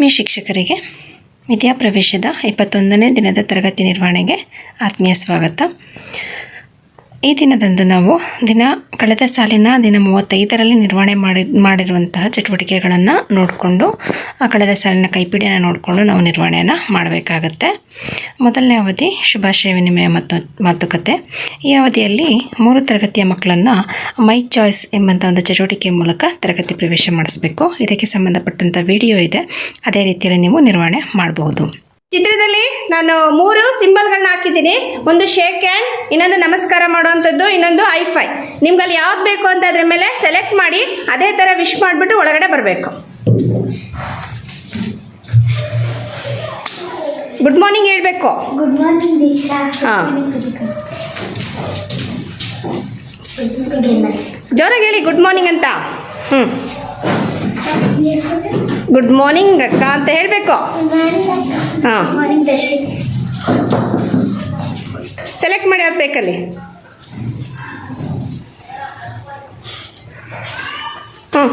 ಆತ್ಮೀಯ ಶಿಕ್ಷಕರಿಗೆ ವಿದ್ಯಾಪ್ರವೇಶದ ಇಪ್ಪತ್ತೊಂದನೇ ದಿನದ ತರಗತಿ ನಿರ್ವಹಣೆಗೆ ಆತ್ಮೀಯ ಸ್ವಾಗತ. ಈ ದಿನದಂದು ನಾವು ದಿನ, ಕಳೆದ ಸಾಲಿನ ದಿನ ಮೂವತ್ತೈದರಲ್ಲಿ ನಿರ್ವಹಣೆ ಮಾಡಿ, ಮಾಡಿರುವಂತಹ ಚಟುವಟಿಕೆಗಳನ್ನು ನೋಡಿಕೊಂಡು, ಆ ಕಳೆದ ಸಾಲಿನ ಕೈಪಿಡಿಯನ್ನು ನೋಡಿಕೊಂಡು ನಾವು ನಿರ್ವಹಣೆಯನ್ನು ಮಾಡಬೇಕಾಗತ್ತೆ. ಮೊದಲನೇ ಅವಧಿ ಶುಭಾಶಯ ವಿನಿಮಯ ಮತ್ತು ಮಾತುಕತೆ. ಈ ಅವಧಿಯಲ್ಲಿ ಮೂರು ತರಗತಿಯ ಮಕ್ಕಳನ್ನು ಮೈ ಚಾಯ್ಸ್ ಎಂಬಂಥ ಒಂದು ಚಟುವಟಿಕೆ ಮೂಲಕ ತರಗತಿ ಪ್ರವೇಶ ಮಾಡಿಸಬೇಕು. ಇದಕ್ಕೆ ಸಂಬಂಧಪಟ್ಟಂಥ ವಿಡಿಯೋ ಇದೆ. ಅದೇ ರೀತಿಯಲ್ಲಿ ನೀವು ನಿರ್ವಹಣೆ ಮಾಡಬಹುದು ಚಿತ್ರದಲ್ಲಿ ನಾನು ಮೂರು ಸಿಂಬಲ್ಗಳನ್ನ ಹಾಕಿದ್ದೀನಿ. ಒಂದು ಶೇಕ್ ಹ್ಯಾಂಡ್ ಇನ್ನೊಂದು ನಮಸ್ಕಾರ ಮಾಡುವಂಥದ್ದು ಇನ್ನೊಂದು ಐ ಫೈ. ನಿಮ್ಗೆ ಅಲ್ಲಿ ಯಾವ್ದು ಬೇಕು ಅಂತ ಅದ್ರ ಮೇಲೆ ಸೆಲೆಕ್ಟ್ ಮಾಡಿ ಅದೇ ಥರ ವಿಶ್ ಮಾಡಿಬಿಟ್ಟು ಒಳಗಡೆ ಬರಬೇಕು. ಗುಡ್ ಮಾರ್ನಿಂಗ್ ಹೇಳಬೇಕು. ಗುಡ್ ಮಾರ್ನಿಂಗ್ ದೀಕ್ಷಾ ಹಾ. ಜೋರಾಗಿ ಹೇಳಿ ಗುಡ್ ಮಾರ್ನಿಂಗ್ ಅಂತ. ಹ್ಞೂ ಗುಡ್ ಮಾರ್ನಿಂಗ್ ಅಕ್ಕ ಅಂತ ಹೇಳಬೇಕು. ಹಾಂ. ಸೆಲೆಕ್ಟ್ ಮಾಡಿ ಯಾವ್ದು ಬೇಕಲ್ಲಿ ಹ್ಞೂ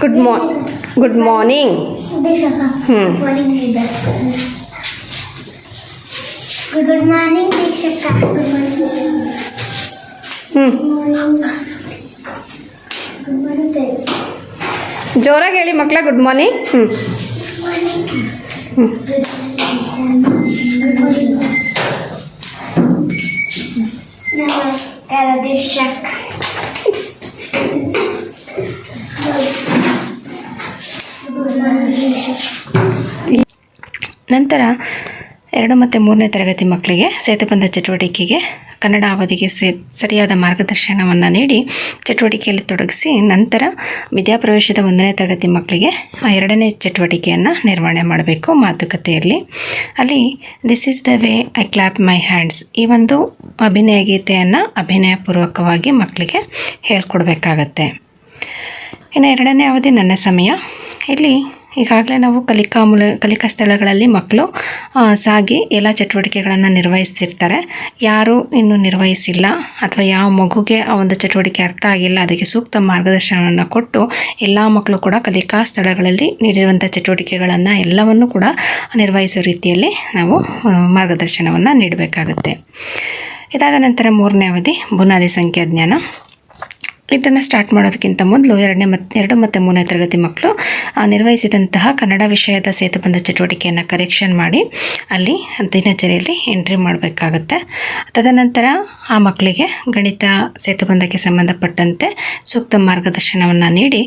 ಗುಡ್ ಮಾರ್ ಗುಡ್ ಮಾರ್ನಿಂಗ್ ಇದೆ. ಗುಡ್ ಮಾರ್ನಿಂಗ್ ಹ್ಞೂ ಜೋರಾಗಿ ಹೇಳಿ ಮಕ್ಕಳ ಗುಡ್ ಮಾರ್ನಿಂಗ್ ಹ್ಞೂ ನಂತರ ಎರಡು ಮತ್ತು ಮೂರನೇ ತರಗತಿ ಮಕ್ಕಳಿಗೆ ಸೇತುಬಂಧ ಚಟುವಟಿಕೆಗೆ ಕನ್ನಡ ಅವಧಿಗೆ ಸರಿಯಾದ ಮಾರ್ಗದರ್ಶನವನ್ನು ನೀಡಿ ಚಟುವಟಿಕೆಯಲ್ಲಿ ತೊಡಗಿಸಿ ನಂತರ ವಿದ್ಯಾಪ್ರವೇಶದ ಒಂದನೇ ತರಗತಿ ಮಕ್ಕಳಿಗೆ ಆ ಎರಡನೇ ಚಟುವಟಿಕೆಯನ್ನು ನಿರ್ವಹಣೆ ಮಾಡಬೇಕು ಮಾತುಕತೆಯಲ್ಲಿ. ಅಲ್ಲಿ this is the way I clap my hands ಈ ಒಂದು ಅಭಿನಯ ಗೀತೆಯನ್ನು ಅಭಿನಯಪೂರ್ವಕವಾಗಿ ಮಕ್ಕಳಿಗೆ ಹೇಳ್ಕೊಡ್ಬೇಕಾಗತ್ತೆ. ಇನ್ನು ಎರಡನೇ ಅವಧಿ ನನ್ನ ಸಮಯ. ಇಲ್ಲಿ ಈಗಾಗಲೇ ನಾವು ಕಲಿಕಾ ಮೂಲ ಕಲಿಕಾ ಸ್ಥಳಗಳಲ್ಲಿ ಮಕ್ಕಳು ಸಾಗಿ ಎಲ್ಲ ಚಟುವಟಿಕೆಗಳನ್ನು ನಿರ್ವಹಿಸ್ತಿರ್ತಾರೆ. ಯಾರು ಇನ್ನೂ ನಿರ್ವಹಿಸಿಲ್ಲ ಅಥವಾ ಯಾವ ಮಗುಗೆ ಆ ಒಂದು ಚಟುವಟಿಕೆ ಅರ್ಥ ಆಗಿಲ್ಲ, ಅದಕ್ಕೆ ಸೂಕ್ತ ಮಾರ್ಗದರ್ಶನವನ್ನು ಕೊಟ್ಟು ಎಲ್ಲ ಮಕ್ಕಳು ಕೂಡ ಕಲಿಕಾ ಸ್ಥಳಗಳಲ್ಲಿ ನೀಡಿರುವಂಥ ಚಟುವಟಿಕೆಗಳನ್ನು ಎಲ್ಲವನ್ನು ಕೂಡ ನಿರ್ವಹಿಸೋ ರೀತಿಯಲ್ಲಿ ನಾವು ಮಾರ್ಗದರ್ಶನವನ್ನು ನೀಡಬೇಕಾಗುತ್ತೆ. ಇದಾದ ನಂತರ ಮೂರನೇ ಅವಧಿ, ಬುನಾದಿ ಸಂಖ್ಯಾಜ್ಞಾನ ಇದನ್ನು ಸ್ಟಾರ್ಟ್ ಮಾಡೋದಕ್ಕಿಂತ ಮೊದಲು ಎರಡನೇ ಮತ್ತು ಎರಡು ಮತ್ತು ಮೂರನೇ ತರಗತಿ ಮಕ್ಕಳು ನಿರ್ವಹಿಸಿದಂತಹ ಕನ್ನಡ ವಿಷಯದ ಸೇತುಬಂಧ ಚಟುವಟಿಕೆಯನ್ನು ಕರೆಕ್ಷನ್ ಮಾಡಿ, ಅಲ್ಲಿ ದಿನಚರಿಯಲ್ಲಿ ಎಂಟ್ರಿ ಮಾಡಬೇಕಾಗತ್ತೆ. ತದನಂತರ ಆ ಮಕ್ಕಳಿಗೆ ಗಣಿತ ಸೇತುಬಂಧಕ್ಕೆ ಸಂಬಂಧಪಟ್ಟಂತೆ ಸೂಕ್ತ ಮಾರ್ಗದರ್ಶನವನ್ನು ನೀಡಿ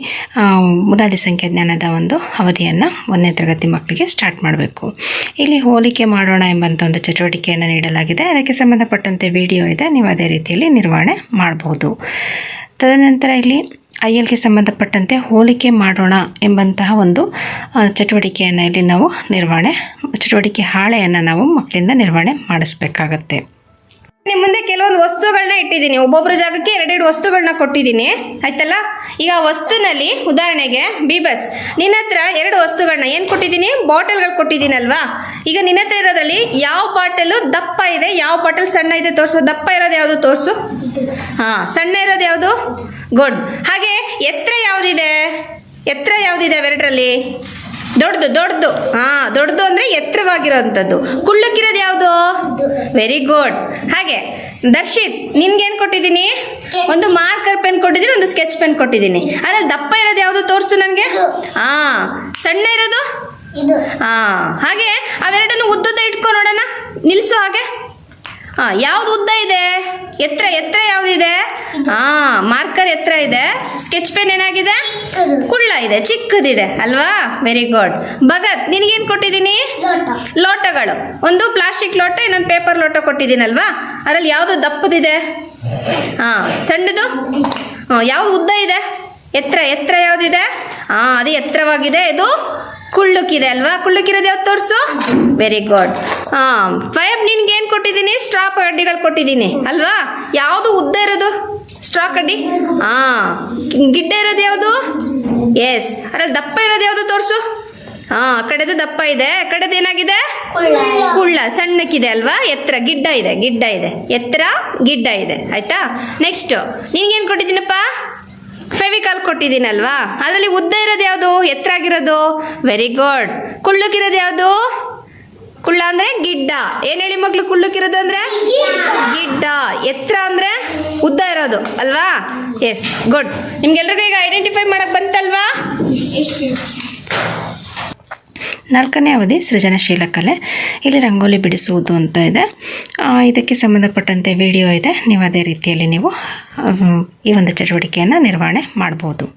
ಮುನಾದಿ ಸಂಖ್ಯೆ ಜ್ಞಾನದ ಒಂದು ಅವಧಿಯನ್ನು ಒಂದನೇ ತರಗತಿ ಮಕ್ಕಳಿಗೆ ಸ್ಟಾರ್ಟ್ ಮಾಡಬೇಕು. ಇಲ್ಲಿ ಹೋಲಿಕೆ ಮಾಡೋಣ ಎಂಬಂಥ ಒಂದು ಚಟುವಟಿಕೆಯನ್ನು ನೀಡಲಾಗಿದೆ. ಅದಕ್ಕೆ ಸಂಬಂಧಪಟ್ಟಂತೆ ವಿಡಿಯೋ ಇದೆ. ನೀವು ಅದೇ ರೀತಿಯಲ್ಲಿ ನಿರ್ವಹಣೆ ಮಾಡಬಹುದು ತದನಂತರ ಇಲ್ಲಿ ಐ ಎಲ್ಗೆ ಸಂಬಂಧಪಟ್ಟಂತೆ ಹೋಲಿಕೆ ಮಾಡೋಣ ಎಂಬಂತಹ ಒಂದು ಚಟುವಟಿಕೆಯನ್ನು ಇಲ್ಲಿ ನಾವು ನಿರ್ವಹಣೆ, ಚಟುವಟಿಕೆ ಹಾಳೆಯನ್ನು ನಾವು ಮಕ್ಕಳಿಂದ ನಿರ್ವಹಣೆ ಮಾಡಿಸ್ಬೇಕಾಗತ್ತೆ. ನಿಮ್ಮ ಮುಂದೆ ಕೆಲವೊಂದು ವಸ್ತುಗಳನ್ನ ಇಟ್ಟಿದ್ದೀನಿ. ಒಬ್ಬೊಬ್ಬರ ಜಾಗಕ್ಕೆ ಎರಡೆರಡು ವಸ್ತುಗಳನ್ನ ಕೊಟ್ಟಿದ್ದೀನಿ. ಆಯ್ತಲ್ಲ? ಈಗ ವಸ್ತುನಲ್ಲಿ ಉದಾಹರಣೆಗೆ ಬೀಬಸ್ ನಿನ್ನ ಹತ್ರ ಎರಡು ವಸ್ತುಗಳನ್ನ ಏನು ಕೊಟ್ಟಿದ್ದೀನಿ? ಬಾಟಲ್ಗಳು ಕೊಟ್ಟಿದ್ದೀನಲ್ವಾ? ಈಗ ನಿನ್ನ ಹತ್ರ ಇರೋದ್ರಲ್ಲಿ ಯಾವ ಬಾಟಲು ದಪ್ಪ ಇದೆ, ಯಾವ ಬಾಟಲ್ ಸಣ್ಣ ಇದೆ ತೋರಿಸು. ದಪ್ಪ ಇರೋದು ಯಾವುದು ತೋರಿಸು? ಹಾಂ, ಸಣ್ಣ ಇರೋದು ಯಾವುದು? ಗುಡ್ ಹಾಗೆ ಎತ್ತರ ಯಾವುದಿದೆ? ಎತ್ತರ ಯಾವುದಿದೆ ಅವೆರಡರಲ್ಲಿ? ದೊಡ್ಡದು ದೊಡ್ಡದು. ಹಾ ದೊಡ್ಡದು ಅಂದರೆ ಎತ್ತರವಾಗಿರೋವಂಥದ್ದು. ಕುಳ್ಳಕ್ಕಿರೋದು ಯಾವುದು? ವೆರಿ ಗುಡ್ ಹಾಗೆ ದರ್ಶಿತ್ ನಿನ್ಗೇನು ಕೊಟ್ಟಿದ್ದೀನಿ? ಒಂದು ಮಾರ್ಕರ್ ಪೆನ್ ಕೊಟ್ಟಿದ್ದೀನಿ ಒಂದು ಸ್ಕೆಚ್ ಪೆನ್ ಕೊಟ್ಟಿದ್ದೀನಿ. ಅದ್ರಲ್ಲಿ ದಪ್ಪ ಇರೋದು ಯಾವುದು ತೋರಿಸು ನನಗೆ? ಹಾ ಸಣ್ಣ ಇರೋದು? ಹಾ ಹಾಗೆ ಅವೆರಡನ್ನು ಉದ್ದುದ್ದ ಇಟ್ಕೊ ನೋಡೋಣ. ನಿಲ್ಲಿಸು ಹಾಗೆ. ಹಾಂ ಯಾವ್ದು ಉದ್ದ ಇದೆ? ಎತ್ತರ ಎತ್ತರ ಯಾವ್ದಿದೆ? ಹಾ ಮಾರ್ಕರ್ ಎತ್ತರ ಇದೆ. ಸ್ಕೆಚ್ ಪೆನ್ ಏನಾಗಿದೆ? ಕುಳ್ಳ ಇದೆ ಚಿಕ್ಕದಿದೆ ಅಲ್ವಾ? ವೆರಿ ಗುಡ್ ಭಗತ್ ನಿನಗೇನು ಕೊಟ್ಟಿದ್ದೀನಿ? ಲೋಟಗಳು. ಒಂದು ಪ್ಲಾಸ್ಟಿಕ್ ಲೋಟ ಇನ್ನೊಂದು ಪೇಪರ್ ಲೋಟ ಕೊಟ್ಟಿದ್ದೀನಲ್ವಾ? ಅದರಲ್ಲಿ ಯಾವುದು ದಪ್ಪದಿದೆ? ಹಾ ಸಣ್ಣದು? ಹಾಂ ಯಾವ ಉದ್ದ ಇದೆ? ಎತ್ತರ ಎತ್ತರ ಯಾವುದಿದೆ? ಹಾಂ ಅದು ಎತ್ತರವಾಗಿದೆ. ಇದು ಕುಳ್ಳುಕ್ಕಿದೆ ಅಲ್ವಾ? ಕುಳ್ಳುಕ್ಕಿರೋದು ಯಾವ್ದು ತೋರಿಸು? ವೆರಿ ಗುಡ್ ಹಾಂ ನಿನ್ಗೆ ಏನ್ ಕೊಟ್ಟಿದ್ದೀನಿ? ಸ್ಟ್ರಾ ಕಡ್ಡಿಗಳು ಕೊಟ್ಟಿದ್ದೀನಿ. ಅಲ್ವಾ? ಯಾವುದು ಉದ್ದ ಇರೋದು? ಸ್ಟ್ರಾ ಕಡ್ಡಿ? ಹಾಂ ಗಿಡ್ಡ ಇರೋದು ಯಾವುದು? ಎಸ್ ಅದ್ರಲ್ಲಿ ದಪ್ಪ ಇರೋದು ಯಾವುದು ತೋರಿಸು? ಹಾಂ ಆ, ಕಡೆದು ದಪ್ಪ ಇದೆ. ಆ ಕಡೆದು ಏನಾಗಿದೆ? ಕುಳ್ಳ. ಸಣ್ಣಕ್ಕಿದೆ ಅಲ್ವಾ? ಎತ್ತರ. ಗಿಡ್ಡ ಇದೆ ಗಿಡ್ಡ ಇದೆ. ಎತ್ತರ, ಗಿಡ್ಡ ಇದೆ. ಆಯ್ತಾ? ನೆಕ್ಸ್ಟ್ ನಿನ್ಗೇನು ಕೊಟ್ಟಿದ್ದೀನಪ್ಪ? ಫೆವಿಕಾಲ್ ಕೊಟ್ಟಿದ್ದೀನಲ್ವಾ? ಅದರಲ್ಲಿ ಉದ್ದ ಇರೋದು ಯಾವುದು? ಎತ್ತರ ಆಗಿರೋದು? ವೆರಿ ಗುಡ್ ಕುಳ್ಳುಕಿರೋದು ಯಾವುದು? ಕುಳ್ಳ ಅಂದ್ರೆ ಗಿಡ್ಡ. ಏನ್ ಹೇಳಿ ಮಗ್ಳು ಕುಳ್ಳುಕಿರೋದು ಅಂದ್ರೆ? ಗಿಡ್ಡ. ಎತ್ತರ ಅಂದ್ರೆ ಉದ್ದ ಇರೋದು, ಅಲ್ವಾ? ಎಸ್ ಗುಡ್ ನಿಮ್ಗೆಲ್ರಿಗೂ ಈಗ ಐಡೆಂಟಿಫೈ ಮಾಡಕ್ ಬಂತಲ್ವಾ? ನಾಲ್ಕನೇ ಅವಧಿ ಸೃಜನಶೀಲ ಕಲೆ. ಇಲ್ಲಿ ರಂಗೋಲಿ ಬಿಡಿಸುವುದು ಅಂತ ಇದೆ. ಇದಕ್ಕೆ ಸಂಬಂಧಪಟ್ಟಂತೆ ವಿಡಿಯೋ ಇದೆ. ನೀವು ಅದೇ ರೀತಿಯಲ್ಲಿ ನೀವು ಈ ಒಂದು ಚಟುವಟಿಕೆಯನ್ನು ನಿರ್ವಹಣೆ ಮಾಡ್ಬೋದು.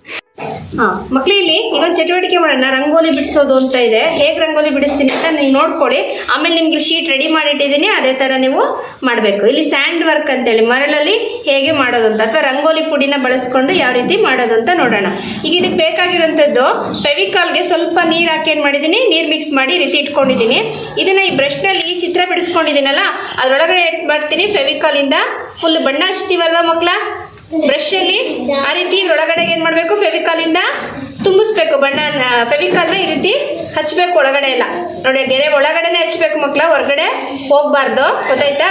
ಹಾ, ಮಕ್ಳು ಇಲ್ಲಿ ಇನ್ನೊಂದು ಚಟುವಟಿಕೆ ಮಾಡೋಣ, ರಂಗೋಲಿ ಬಿಡಿಸೋದು ಅಂತ ಇದೆ. ಹೇಗೆ ರಂಗೋಲಿ ಬಿಡಿಸ್ತೀನಿ ಅಂತ ನೀವು ನೋಡ್ಕೊಳ್ಳಿ. ಆಮೇಲೆ ನಿಮ್ಗೆ ಶೀಟ್ ರೆಡಿ ಮಾಡಿಟ್ಟಿದ್ದೀನಿ, ಅದೇ ಥರ ನೀವು ಮಾಡಬೇಕು. ಇಲ್ಲಿ ಸ್ಯಾಂಡ್ ವರ್ಕ್ ಅಂತೇಳಿ, ಮರಳಲ್ಲಿ ಹೇಗೆ ಮಾಡೋದು ಅಂತ, ಅಥವಾ ರಂಗೋಲಿ ಪುಡಿನ ಬಳಸ್ಕೊಂಡು ಯಾವ ರೀತಿ ಮಾಡೋದು ಅಂತ ನೋಡೋಣ. ಈಗ ಇದಕ್ಕೆ ಬೇಕಾಗಿರೋಂಥದ್ದು ಫೆವಿಕಾಲ್ಗೆ ಸ್ವಲ್ಪ ನೀರು ಹಾಕಿ ಏನು ಮಾಡಿದ್ದೀನಿ, ನೀರು ಮಿಕ್ಸ್ ಮಾಡಿ ಈ ರೀತಿ ಇಟ್ಕೊಂಡಿದ್ದೀನಿ. ಇದನ್ನ ಈ ಬ್ರಷ್ನಲ್ಲಿ ಚಿತ್ರ ಬಿಡಿಸ್ಕೊಂಡಿದ್ದೀನಲ್ಲ, ಅದರೊಳಗಡೆ ಮಾಡ್ತೀನಿ ಫೆವಿಕಾಲಿಂದ ಫುಲ್ ಬಣ್ಣ ಹಚ್ತೀವಲ್ವಾ ಮಕ್ಕಳ ಬ್ರಷ್ ಅಲ್ಲಿ ಆ ರೀತಿ ಒಳಗಡೆ ಏನ್ ಮಾಡ್ಬೇಕು? ಫೆವಿಕಾಲ್ ಇಂದ ತುಂಬಿಸ್ಬೇಕು. ಬಣ್ಣ ಫೆವಿಕಾಲ್ ಈ ರೀತಿ ಹಚ್ಬೇಕು ಒಳಗಡೆ ಎಲ್ಲ. ನೋಡಿ ಗೆರೆ ಒಳಗಡೆನೆ ಹಚ್ಬೇಕು ಮಕ್ಳ, ಹೊರಗಡೆ ಹೋಗ್ಬಾರ್ದು. ಗೊತ್ತಾಯ್ತಾ?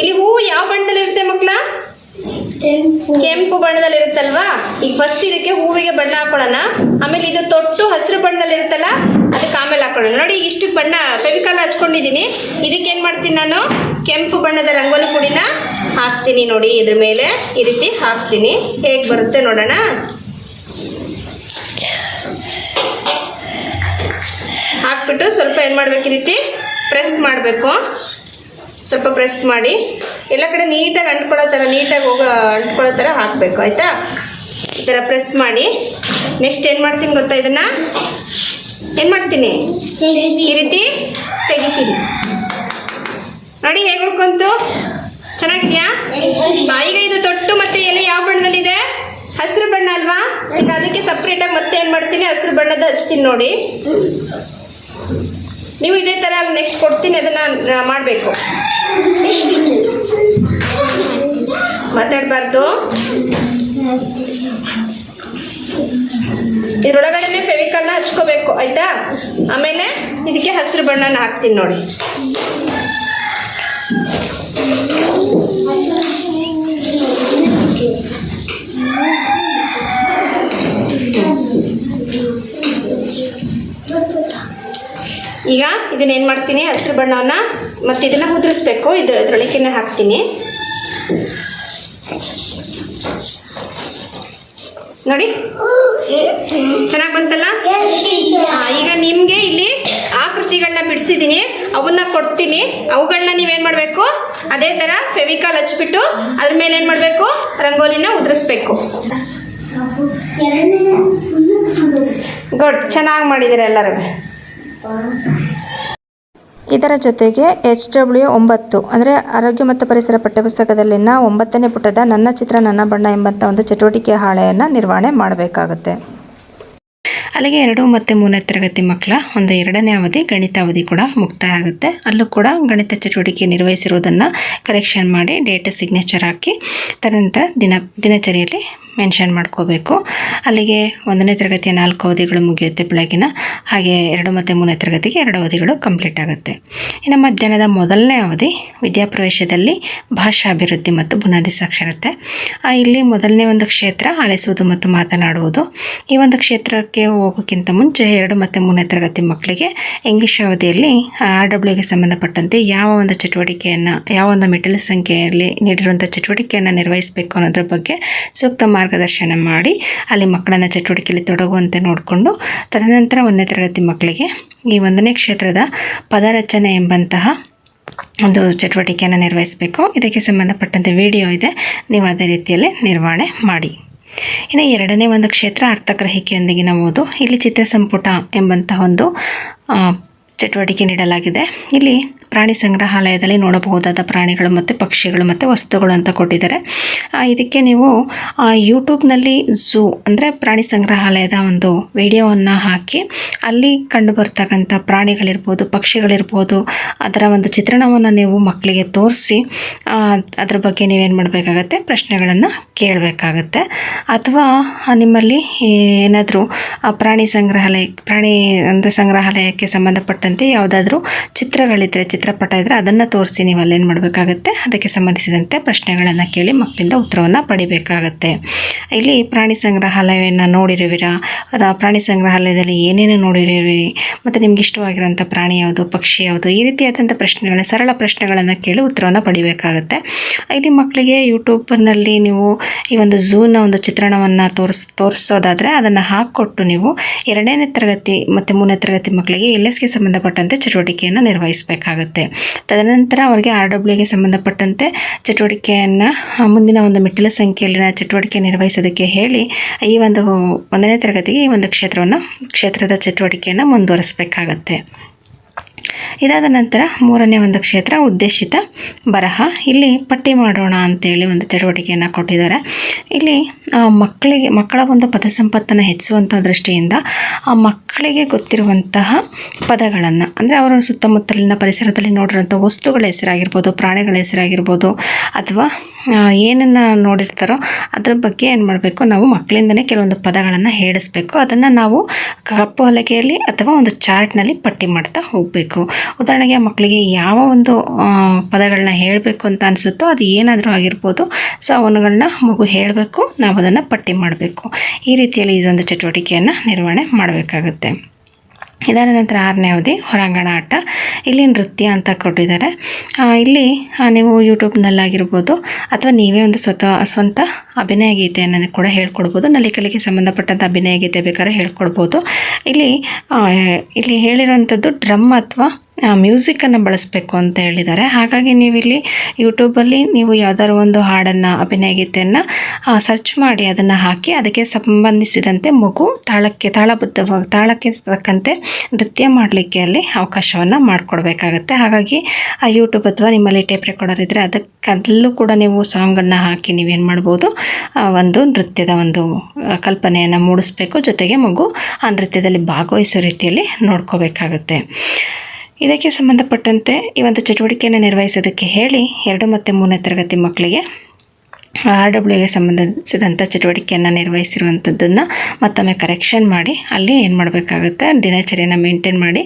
ಇಲ್ಲಿ ಹೂವು ಯಾವ ಬಣ್ಣದಲ್ಲಿ ಇರುತ್ತೆ ಮಕ್ಳ? ಕೆಂಪು. ಬಣ್ಣದಲ್ಲಿ ಇರುತ್ತಲ್ವಾ ಈಗ ಫಸ್ಟ್ ಇದಕ್ಕೆ ಹೂವಿಗೆ ಬಣ್ಣ ಹಾಕೊಳ್ಳೋಣ. ಆಮೇಲೆ ಇದು ತೊಟ್ಟು ಹಸಿರು ಬಣ್ಣದಲ್ಲಿ ಇರುತ್ತಲ್ಲ ಅದಕ್ಕೆ ಆಮೇಲೆ ಹಾಕೊಳ್ಳೋಣ. ನೋಡಿ ಇಷ್ಟು ಬಣ್ಣ, ಫೆವಿಕಾಲ್ ಹಚ್ಕೊಂಡಿದ್ದೀನಿ. ಇದಕ್ಕೆ ಏನ್ ಮಾಡ್ತೀನಿ ನಾನು? ಕೆಂಪು ಬಣ್ಣದ ರಂಗೋಲಿ ಪುಡಿನ ಹಾಕ್ತೀನಿ ನೋಡಿ ಇದ್ರ ಮೇಲೆ. ಈ ರೀತಿ ಹಾಕ್ತೀನಿ. ಹೇಗೆ ಬರುತ್ತೆ ನೋಡೋಣ. ಹಾಕ್ಬಿಟ್ಟು ಸ್ವಲ್ಪ ಏನು ಮಾಡ್ಬೇಕು ಈ ರೀತಿ? ಪ್ರೆಸ್ ಮಾಡಬೇಕು. ಸ್ವಲ್ಪ ಪ್ರೆಸ್ ಮಾಡಿ. ಎಲ್ಲ ಕಡೆ ನೀಟಾಗಿ ಅಂಟ್ಕೊಳ್ಳೋ ಥರ ನೀಟಾಗಿ ಹೋಗೋ ಅಂಟ್ಕೊಳ್ಳೋ ಥರ ಹಾಕಬೇಕು, ಆಯಿತಾ? ಈ ಥರ ಪ್ರೆಸ್ ಮಾಡಿ. ನೆಕ್ಸ್ಟ್ ಏನು ಮಾಡ್ತೀನಿ ಗೊತ್ತಾ ಇದನ್ನು? ಏನು ಮಾಡ್ತೀನಿ? ಈ ರೀತಿ ತೆಗಿತೀನಿ. ನೋಡಿ ಹೇಗೆ ಉಳ್ಕೊಂತು? ಚೆನ್ನಾಗಿದೆಯಾ? ಈಗ ಇದು ತೊಟ್ಟು ಮತ್ತೆ ಎಲೆ ಯಾವ ಬಣ್ಣದಲ್ಲಿದೆ? ಹಸಿರು ಬಣ್ಣ ಅಲ್ವಾ? ಈಗ ಅದಕ್ಕೆ ಸಪ್ರೇಟಾಗಿ ಮತ್ತೆ ಏನು ಮಾಡ್ತೀನಿ? ಹಸಿರು ಬಣ್ಣದ ಹಚ್ತೀನಿ ನೋಡಿ. ನೀವು ಇದೇ ಥರ ನೆಕ್ಸ್ಟ್ ಕೊಡ್ತೀನಿ, ಅದನ್ನು ಮಾಡಬೇಕು. ಮಾತಾಡಬಾರ್ದು. ಇದ್ರೊಳಗಡೆನೆ ಫೆವಿಕಲ್ನ ಹಚ್ಕೋಬೇಕು, ಆಯ್ತಾ? ಆಮೇಲೆ ಇದಕ್ಕೆ ಹಸಿರು ಬಣ್ಣನ ಹಾಕ್ತೀನಿ ನೋಡಿ. ಈಗ ಇದನ್ನ ಏನು ಮಾಡ್ತೀನಿ? ಹಸಿರು ಬಣ್ಣವನ್ನ ಮತ್ತೆ ಇದನ್ನ ಉದುರಿಸ್ಬೇಕು. ಇದು ಇದ್ರೊಳಗೆನೆ ಹಾಕ್ತೀನಿ. ನೋಡಿ. ಚೆನ್ನಾಗಿ ಬಂತಲ್ಲ? ಈಗ ನಿಮಗೆ ಇಲ್ಲಿ ಆಕೃತಿಗಳನ್ನ ಬಿಡಿಸಿದ್ದೀನಿ ಅವನ್ನ ಕೊಡ್ತೀನಿ. ಅವುಗಳನ್ನ ನೀವೇನು ಮಾಡಬೇಕು? ಅದೇ ತರ ಫೆವಿಕಾಲ್ ಹಚ್ಬಿಟ್ಟು ಅದ್ರ ಮೇಲೆ ಏನು ಮಾಡಬೇಕು? ರಂಗೋಲಿನ ಉದುರಿಸ್ಬೇಕು. ಗುಡ್ ಚೆನ್ನಾಗಿ ಮಾಡಿದ್ದಾರೆ ಎಲ್ಲರೂ. ಇದರ ಜೊತೆಗೆ ಎಚ್ ಡಬ್ಲ್ಯೂ ಒಂಬತ್ತು, ಅಂದರೆ ಆರೋಗ್ಯ ಮತ್ತು ಪರಿಸರ ಪಠ್ಯಪುಸ್ತಕದಲ್ಲಿನ ಒಂಬತ್ತನೇ ಪುಟದ ನನ್ನ ಚಿತ್ರ, ನನ್ನ ಬಣ್ಣ ಎಂಬಂಥ ಒಂದು ಚಟುವಟಿಕೆ ಹಾಳೆಯನ್ನು ನಿರ್ವಹಣೆ ಮಾಡಬೇಕಾಗುತ್ತೆ. ಅಲ್ಲಿಗೆ ಎರಡು ಮತ್ತು ಮೂರನೇ ತರಗತಿ ಮಕ್ಕಳ ಒಂದು ಎರಡನೇ ಅವಧಿ ಗಣಿತ ಅವಧಿ ಕೂಡ ಮುಕ್ತಾಯ ಆಗುತ್ತೆ ಅಲ್ಲೂ ಕೂಡ ಗಣಿತ ಚಟುವಟಿಕೆ ನಿರ್ವಹಿಸಿರುವುದನ್ನು ಕರೆಕ್ಷನ್ ಮಾಡಿ ಡೇಟ್ ಸಿಗ್ನೇಚರ್ ಹಾಕಿ, ತದನಂತರ ದಿನ, ದಿನಚರಿಯಲ್ಲಿ ಮೆನ್ಷನ್ ಮಾಡ್ಕೋಬೇಕು. ಅಲ್ಲಿಗೆ ಒಂದನೇ ತರಗತಿಯ ನಾಲ್ಕು ಅವಧಿಗಳು ಮುಗಿಯುತ್ತೆ ಬೆಳಗಿನ. ಹಾಗೆ ಎರಡು ಮತ್ತು ಮೂರನೇ ತರಗತಿಗೆ ಎರಡು ಅವಧಿಗಳು ಕಂಪ್ಲೀಟ್ ಆಗುತ್ತೆ. ಇನ್ನು ಮಧ್ಯಾಹ್ನದ ಮೊದಲನೇ ಅವಧಿ ವಿದ್ಯಾಪ್ರವೇಶದಲ್ಲಿ ಭಾಷಾ ಅಭಿವೃದ್ಧಿ ಮತ್ತು ಬುನಾದಿ ಸಾಕ್ಷರತೆ. ಇಲ್ಲಿ ಮೊದಲನೇ ಒಂದು ಕ್ಷೇತ್ರ ಆಲಿಸುವುದು ಮತ್ತು ಮಾತನಾಡುವುದು. ಈ ಒಂದು ಕ್ಷೇತ್ರಕ್ಕೆ ಹೋಗೋಕ್ಕಿಂತ ಮುಂಚೆ ಎರಡು ಮತ್ತು ಮೂರನೇ ತರಗತಿ ಮಕ್ಕಳಿಗೆ ಇಂಗ್ಲೀಷ್ ಅವಧಿಯಲ್ಲಿ ಆರ್ ಡಬ್ಲ್ಯೂಗೆ ಸಂಬಂಧಪಟ್ಟಂತೆ ಯಾವ ಒಂದು ಚಟುವಟಿಕೆಯನ್ನು, ಯಾವ ಒಂದು ಮೆಟಲ್ ಸಂಖ್ಯೆಯಲ್ಲಿ ನೀಡಿರುವಂಥ ಚಟುವಟಿಕೆಯನ್ನು ನಿರ್ವಹಿಸಬೇಕು ಅನ್ನೋದ್ರ ಬಗ್ಗೆ ಸೂಕ್ತ ಮಾರ್ಗದರ್ಶನ ಮಾಡಿ ಅಲ್ಲಿ ಮಕ್ಕಳನ್ನ ಚಟುವಟಿಕೆಯಲ್ಲಿ ತೊಡಗುವಂತೆ ನೋಡಿಕೊಂಡು ತದನಂತರ ಒಂದನೇ ತರಗತಿ ಮಕ್ಕಳಿಗೆ ಈ ಒಂದನೇ ಕ್ಷೇತ್ರದ ಪದರಚನೆ ಎಂಬಂತಹ ಒಂದು ಚಟುವಟಿಕೆಯನ್ನು ನಿರ್ವಹಿಸಬೇಕು. ಇದಕ್ಕೆ ಸಂಬಂಧಪಟ್ಟಂತೆ ವಿಡಿಯೋ ಇದೆ. ನೀವು ಅದೇ ರೀತಿಯಲ್ಲಿ ನಿರ್ವಹಣೆ ಮಾಡಿ. ಇನ್ನು ಎರಡನೇ ಒಂದು ಕ್ಷೇತ್ರ ಅರ್ಥಗ್ರಹಿಕೆಯೊಂದಿಗಿನ ಓದು ಇಲ್ಲಿ ಚಿತ್ರಸಂಪುಟ ಎಂಬಂತಹ ಒಂದು ಚಟುವಟಿಕೆ ನೀಡಲಾಗಿದೆ. ಇಲ್ಲಿ ಪ್ರಾಣಿ ಸಂಗ್ರಹಾಲಯದಲ್ಲಿ ನೋಡಬಹುದಾದ ಪ್ರಾಣಿಗಳು ಮತ್ತು ಪಕ್ಷಿಗಳು ಮತ್ತು ವಸ್ತುಗಳು ಅಂತ ಕೊಟ್ಟಿದ್ದಾರೆ. ಇದಕ್ಕೆ ನೀವು ಯೂಟ್ಯೂಬ್ನಲ್ಲಿ ಝೂ ಅಂದರೆ ಪ್ರಾಣಿ ಸಂಗ್ರಹಾಲಯದ ಒಂದು ವಿಡಿಯೋವನ್ನು ಹಾಕಿ, ಅಲ್ಲಿ ಕಂಡು ಬರ್ತಕ್ಕಂಥ ಪ್ರಾಣಿಗಳಿರ್ಬೋದು, ಪಕ್ಷಿಗಳಿರ್ಬೋದು, ಅದರ ಒಂದು ಚಿತ್ರಣವನ್ನು ನೀವು ಮಕ್ಕಳಿಗೆ ತೋರಿಸಿ ಅದರ ಬಗ್ಗೆ ನೀವೇನು ಮಾಡಬೇಕಾಗತ್ತೆ? ಪ್ರಶ್ನೆಗಳನ್ನು ಕೇಳಬೇಕಾಗತ್ತೆ. ಅಥವಾ ನಿಮ್ಮಲ್ಲಿ ಏನಾದರೂ ಪ್ರಾಣಿ ಸಂಗ್ರಹಾಲಯ, ಪ್ರಾಣಿ ಅಂದರೆ ಸಂಗ್ರಹಾಲಯಕ್ಕೆ ಸಂಬಂಧಪಟ್ಟಂತೆ ಸಂಬಂಧಪಟ್ಟಂತೆ ಯಾವುದಾದ್ರೂ ಚಿತ್ರಗಳಿದ್ದರೆ ಚಿತ್ರಪಟ ಇದ್ದರೆ ಅದನ್ನು ತೋರಿಸಿ ನೀವು ಅಲ್ಲೇನು ಮಾಡಬೇಕಾಗತ್ತೆ? ಅದಕ್ಕೆ ಸಂಬಂಧಿಸಿದಂತೆ ಪ್ರಶ್ನೆಗಳನ್ನು ಕೇಳಿ ಮಕ್ಕಳಿಂದ ಉತ್ತರವನ್ನು ಪಡಿಬೇಕಾಗತ್ತೆ. ಇಲ್ಲಿ ಪ್ರಾಣಿ ಸಂಗ್ರಹಾಲಯವನ್ನು ನೋಡಿರುವಿರಾ? ಪ್ರಾಣಿ ಸಂಗ್ರಹಾಲಯದಲ್ಲಿ ಏನೇನು ನೋಡಿರುವಿರಿ ಮತ್ತು ನಿಮ್ಗೆ ಇಷ್ಟವಾಗಿರೋಂಥ ಪ್ರಾಣಿ ಯಾವುದು, ಪಕ್ಷಿ ಯಾವುದು? ಈ ರೀತಿಯಾದಂಥ ಪ್ರಶ್ನೆಗಳ ಸರಳ ಪ್ರಶ್ನೆಗಳನ್ನು ಕೇಳಿ ಉತ್ತರವನ್ನು ಪಡಿಬೇಕಾಗತ್ತೆ. ಇಲ್ಲಿ ಮಕ್ಕಳಿಗೆ ಯೂಟ್ಯೂಬ್ನಲ್ಲಿ ನೀವು ಈ ಒಂದು ಝೂನ ಒಂದು ಚಿತ್ರಣವನ್ನು ತೋರಿಸ್, ತೋರಿಸೋದಾದರೆ ಅದನ್ನು ಹಾಕಿಕೊಟ್ಟು ನೀವು ಎರಡನೇ ತರಗತಿ ಮತ್ತು ಮೂರನೇ ತರಗತಿ ಮಕ್ಕಳಿಗೆ ಎಲ್ ಎಸ್ಗೆ ಸಂಬಂಧಪಟ್ಟಂತೆ ಚಟುವಟಿಕೆಯನ್ನು ನಿರ್ವಹಿಸಬೇಕಾಗುತ್ತೆ. ತದನಂತರ ಅವರಿಗೆ ಆರ್ ಡಬ್ಲ್ಯೂಗೆ ಸಂಬಂಧಪಟ್ಟಂತೆ ಚಟುವಟಿಕೆಯನ್ನು ಮುಂದಿನ ಒಂದು ಮೆಟ್ಟಿಲ ಸಂಖ್ಯೆಯಲ್ಲಿನ ಚಟುವಟಿಕೆ ನಿರ್ವಹಿಸೋದಕ್ಕೆ ಹೇಳಿ, ಈ ಒಂದು ಒಂದನೇ ತರಗತಿಗೆ ಈ ಒಂದು ಕ್ಷೇತ್ರವನ್ನು, ಕ್ಷೇತ್ರದ ಚಟುವಟಿಕೆಯನ್ನು ಮುಂದುವರಿಸಬೇಕಾಗತ್ತೆ. ಇದಾದ ನಂತರ ಮೂರನೇ ಒಂದು ಕ್ಷೇತ್ರ, ಉದ್ದೇಶಿತ ಬರಹ. ಇಲ್ಲಿ ಪಟ್ಟಿ ಮಾಡೋಣ ಅಂತೇಳಿ ಒಂದು ಚಟುವಟಿಕೆಯನ್ನು ಕೊಟ್ಟಿದ್ದಾರೆ. ಇಲ್ಲಿ ಮಕ್ಕಳಿಗೆ, ಮಕ್ಕಳ ಒಂದು ಪದ ಸಂಪತ್ತನ್ನು ಹೆಚ್ಚಿಸುವಂಥ ದೃಷ್ಟಿಯಿಂದ ಆ ಮಕ್ಕಳಿಗೆ ಗೊತ್ತಿರುವಂತಹ ಪದಗಳನ್ನು, ಅಂದರೆ ಅವರ ಸುತ್ತಮುತ್ತಲಿನ ಪರಿಸರದಲ್ಲಿ ನೋಡಿರುವಂಥ ವಸ್ತುಗಳ ಹೆಸರಾಗಿರ್ಬೋದು, ಪ್ರಾಣಿಗಳ ಹೆಸರಾಗಿರ್ಬೋದು, ಅಥವಾ ಏನನ್ನು ನೋಡಿರ್ತಾರೋ ಅದ್ರ ಬಗ್ಗೆ ಏನು ಮಾಡಬೇಕು, ನಾವು ಮಕ್ಕಳಿಂದನೇ ಕೆಲವೊಂದು ಪದಗಳನ್ನು ಹೇಳಿಸ್ಬೇಕು ಅದನ್ನು ನಾವು ಕಪ್ಪು ಹಲಗೆಯಲ್ಲಿ ಅಥವಾ ಒಂದು ಚಾರ್ಟ್ನಲ್ಲಿ ಪಟ್ಟಿ ಮಾಡ್ತಾ ಹೋಗಬೇಕು. ಉದಾಹರಣೆಗೆ ಮಕ್ಕಳಿಗೆ ಯಾವ ಒಂದು ಪದಗಳನ್ನ ಹೇಳಬೇಕು ಅಂತ ಅನಿಸುತ್ತೋ ಅದು ಏನಾದರೂ ಆಗಿರ್ಬೋದು. ಸೊ ಅವನುಗಳನ್ನ ಮಗು ಹೇಳಬೇಕು ನಾವು ಅದನ್ನು ಪಟ್ಟಿ ಮಾಡಬೇಕು. ಈ ರೀತಿಯಲ್ಲಿ ಇದೊಂದು ಚಟುವಟಿಕೆಯನ್ನು ನಿರ್ವಹಣೆ ಮಾಡಬೇಕಾಗುತ್ತೆ. ಇದಾದ ನಂತರ ಆರನೇ ಅವಧಿ, ಹೊರಾಂಗಣ ಆಟ. ಇಲ್ಲಿ ನೃತ್ಯ ಅಂತ ಕೊಟ್ಟಿದ್ದಾರೆ. ಇಲ್ಲಿ ನೀವು ಯೂಟ್ಯೂಬ್ನಲ್ಲಾಗಿರ್ಬೋದು ಅಥವಾ ನೀವೇ ಒಂದು ಸ್ವತಃ, ಸ್ವಂತ ಅಭಿನಯ ಗೀತೆಯನ್ನು ಕೂಡ ಹೇಳ್ಕೊಡ್ಬೋದು. ನಲಿಕಲಿಗೆ ಸಂಬಂಧಪಟ್ಟಂಥ ಅಭಿನಯ ಗೀತೆ ಬೇಕಾದ್ರೆ ಹೇಳ್ಕೊಡ್ಬೋದು. ಇಲ್ಲಿ ಇಲ್ಲಿ ಹೇಳಿರೋಂಥದ್ದು ಡ್ರಮ್ ಅಥವಾ ಮ್ಯೂಸಿಕ್ಕನ್ನು ಬಳಸಬೇಕು ಅಂತ ಹೇಳಿದ್ದಾರೆ. ಹಾಗಾಗಿ ನೀವಿಲ್ಲಿ ಯೂಟ್ಯೂಬಲ್ಲಿ ನೀವು ಯಾವ್ದಾದ್ರು ಒಂದು ಹಾಡನ್ನು ಅಭಿನಯ ಗೀತೆಯನ್ನು ಸರ್ಚ್ ಮಾಡಿ ಅದನ್ನು ಹಾಕಿ ಅದಕ್ಕೆ ಸಂಬಂಧಿಸಿದಂತೆ ಮಗು ತಾಳಕ್ಕೆ ತಾಳಬದ್ಧವಾಗಿ ತಾಳಕ್ಕೆ ತಕ್ಕಂತೆ ನೃತ್ಯ ಮಾಡಲಿಕ್ಕೆ ಅಲ್ಲಿ ಅವಕಾಶವನ್ನು ಮಾಡಿಕೊಡ್ಬೇಕಾಗತ್ತೆ. ಹಾಗಾಗಿ ಆ ಯೂಟ್ಯೂಬ್ ಅಥವಾ ನಿಮ್ಮಲ್ಲಿ ಟೇಪ್ ರೆಕಾರ್ಡರ್ ಇದ್ದರೆ ಅದಕ್ಕೆ ಅಲ್ಲೂ ಕೂಡ ನೀವು ಸಾಂಗನ್ನು ಹಾಕಿ ನೀವೇನು ಮಾಡ್ಬೋದು ಒಂದು ನೃತ್ಯದ ಒಂದು ಕಲ್ಪನೆಯನ್ನು ಮೂಡಿಸ್ಬೇಕು. ಜೊತೆಗೆ ಮಗು ಆ ನೃತ್ಯದಲ್ಲಿ ಭಾಗವಹಿಸೋ ರೀತಿಯಲ್ಲಿ ನೋಡ್ಕೋಬೇಕಾಗುತ್ತೆ. ಇದಕ್ಕೆ ಸಂಬಂಧಪಟ್ಟಂತೆ ಈ ಒಂದು ಚಟುವಟಿಕೆಯನ್ನು ನಿರ್ವಹಿಸೋದಕ್ಕೆ ಹೇಳಿ ಎರಡು ಮತ್ತು ಮೂರನೇ ತರಗತಿ ಮಕ್ಕಳಿಗೆ ಆರ್ ಡಬ್ಲ್ಯೂಗೆ ಸಂಬಂಧಿಸಿದಂಥ ಚಟುವಟಿಕೆಯನ್ನು ನಿರ್ವಹಿಸಿರುವಂಥದ್ದನ್ನು ಮತ್ತೊಮ್ಮೆ ಕರೆಕ್ಷನ್ ಮಾಡಿ, ಅಲ್ಲಿ ಏನು ಮಾಡಬೇಕಾಗುತ್ತೆ? ದಿನಚರಿಯನ್ನು ಮೇಂಟೈನ್ ಮಾಡಿ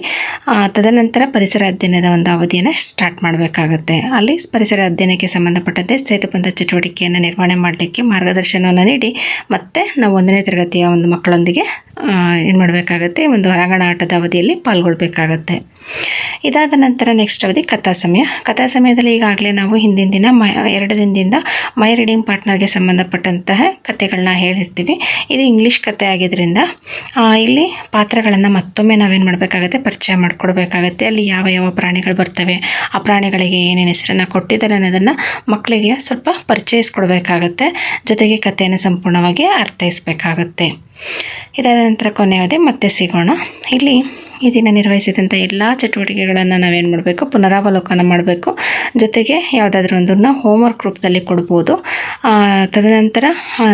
ತದನಂತರ ಪರಿಸರ ಅಧ್ಯಯನದ ಒಂದು ಅವಧಿಯನ್ನು ಸ್ಟಾರ್ಟ್ ಮಾಡಬೇಕಾಗುತ್ತೆ. ಅಲ್ಲಿ ಪರಿಸರ ಅಧ್ಯಯನಕ್ಕೆ ಸಂಬಂಧಪಟ್ಟಂತೆ ಸೇತುಪಂಥ ಚಟುವಟಿಕೆಯನ್ನು ನಿರ್ವಹಣೆ ಮಾಡಲಿಕ್ಕೆ ಮಾರ್ಗದರ್ಶನವನ್ನು ನೀಡಿ, ಮತ್ತೆ ನಾವು ಒಂದನೇ ತರಗತಿಯ ಒಂದು ಮಕ್ಕಳೊಂದಿಗೆ ಏನು ಮಾಡಬೇಕಾಗುತ್ತೆ? ಒಂದು ಹೊರಾಂಗಣ ಆಟದ ಅವಧಿಯಲ್ಲಿ ಪಾಲ್ಗೊಳ್ಬೇಕಾಗತ್ತೆ. ಇದಾದ ನಂತರ ನೆಕ್ಸ್ಟ್ ಅವಧಿ ಕಥಾ ಸಮಯ ಕಥಾ ಸಮಯದಲ್ಲಿ ಈಗಾಗಲೇ ನಾವು ಹಿಂದಿನ ದಿನ ಮ, ಎರಡು ದಿನದಿಂದ ಮೈ ರೀಡಿಂಗ್ ಪಾರ್ಟ್ನರ್ಗೆ ಸಂಬಂಧಪಟ್ಟಂತಹ ಕಥೆಗಳನ್ನ ಹೇಳಿರ್ತೀವಿ ಇದು ಇಂಗ್ಲೀಷ್ ಕಥೆ ಆಗಿದ್ದರಿಂದ ಇಲ್ಲಿ ಪಾತ್ರಗಳನ್ನು ಮತ್ತೊಮ್ಮೆ ನಾವೇನು ಮಾಡಬೇಕಾಗತ್ತೆ, ಪರಿಚಯ ಮಾಡಿಕೊಡ್ಬೇಕಾಗತ್ತೆ. ಅಲ್ಲಿ ಯಾವ ಯಾವ ಪ್ರಾಣಿಗಳು ಬರ್ತವೆ, ಆ ಪ್ರಾಣಿಗಳಿಗೆ ಏನೇನು ಹೆಸರನ್ನು ಕೊಟ್ಟಿದ್ದಾರೆ ಅನ್ನೋದನ್ನು ಮಕ್ಕಳಿಗೆ ಸ್ವಲ್ಪ ಪರಿಚಯಿಸ್ಕೊಡ್ಬೇಕಾಗತ್ತೆ. ಜೊತೆಗೆ ಕಥೆಯನ್ನು ಸಂಪೂರ್ಣವಾಗಿ ಅರ್ಥೈಸಬೇಕಾಗತ್ತೆ. ಇದಾದ ನಂತರ ಕೊನೆಯದೇ ಮತ್ತೆ ಸಿಗೋಣ. ಇಲ್ಲಿ ಈ ದಿನ ನಿರ್ವಹಿಸಿದಂಥ ಎಲ್ಲ ಚಟುವಟಿಕೆಗಳನ್ನು ನಾವೇನು ಮಾಡಬೇಕು? ಪುನರಾವಲೋಕನ ಮಾಡಬೇಕು. ಜೊತೆಗೆ ಯಾವುದಾದ್ರೂ ಒಂದನ್ನು ಹೋಮ್ವರ್ಕ್ ರೂಪದಲ್ಲಿ ಕೊಡ್ಬೋದು. ತದನಂತರ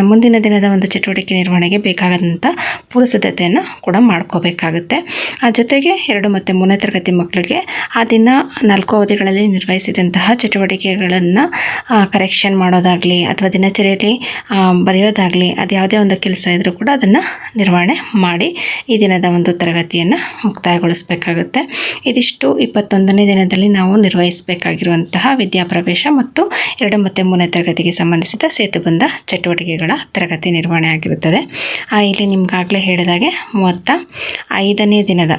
ಮುಂದಿನ ದಿನದ ಒಂದು ಚಟುವಟಿಕೆ ನಿರ್ವಹಣೆಗೆ ಬೇಕಾದಂಥ ಪೂರ್ವಸಿದ್ಧತೆಯನ್ನು ಕೂಡ ಮಾಡ್ಕೋಬೇಕಾಗುತ್ತೆ. ಆ, ಜೊತೆಗೆ ಎರಡು ಮತ್ತು ಮೂರನೇ ತರಗತಿ ಮಕ್ಕಳಿಗೆ ಆ ದಿನ ನಾಲ್ಕು ಅವಧಿಗಳಲ್ಲಿ ನಿರ್ವಹಿಸಿದಂತಹ ಚಟುವಟಿಕೆಗಳನ್ನು ಕರೆಕ್ಷನ್ ಮಾಡೋದಾಗಲಿ ಅಥವಾ ದಿನಚರಿಯಲ್ಲಿ ಬರೆಯೋದಾಗಲಿ ಅದು ಯಾವುದೇ ಒಂದು ಕೆಲಸ ಇದ್ದರೂ ಕೂಡ ಅದನ್ನು ನಿರ್ವಹಣೆ ಮಾಡಿ ಈ ದಿನದ ಒಂದು ತರಗತಿಯನ್ನು ಮುಕ್ತಾಯಗೊಳಿಸಬೇಕಾಗುತ್ತೆ. ಇದಿಷ್ಟು ಇಪ್ಪತ್ತೊಂದನೇ ದಿನದಲ್ಲಿ ನಾವು ನಿರ್ವಹಿಸಬೇಕಾಗಿರುವಂತಹ ವಿದ್ಯಾಪ್ರವೇಶ ಮತ್ತು ಎರಡು ಮತ್ತು ಮೂರನೇ ತರಗತಿಗೆ ಸಂಬಂಧಿಸಿದ ಸೇತುಬಂಧ ಚಟುವಟಿಕೆಗಳ ತರಗತಿ ನಿರ್ವಹಣೆ ಆಗಿರುತ್ತದೆ. ಇಲ್ಲಿ ನಿಮ್ಗಾಗಲೇ ಹೇಳಿದಾಗೆ ಮೂವತ್ತ ಐದನೇ ದಿನದ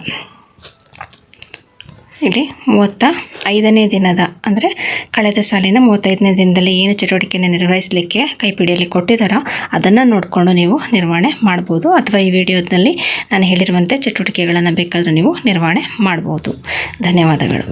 ಇಲ್ಲಿ ಮೂವತ್ತ ಐದನೇ ದಿನದ, ಅಂದರೆ ಕಳೆದ ಸಾಲಿನ ಮೂವತ್ತೈದನೇ ದಿನದಲ್ಲಿ ಏನು ಚಟುವಟಿಕೆಯನ್ನು ನಿರ್ವಹಿಸಲಿಕ್ಕೆ ಕೈಪಿಡಿಯಲ್ಲಿ ಕೊಟ್ಟಿದ್ದಾರೋ ಅದನ್ನು ನೋಡಿಕೊಂಡು ನೀವು ನಿರ್ವಹಣೆ ಮಾಡ್ಬೋದು. ಅಥವಾ ಈ ವಿಡಿಯೋದಲ್ಲಿ ನಾನು ಹೇಳಿರುವಂತೆ ಚಟುವಟಿಕೆಗಳನ್ನು ಬೇಕಾದರೂ ನೀವು ನಿರ್ವಹಣೆ ಮಾಡ್ಬೋದು. ಧನ್ಯವಾದಗಳು.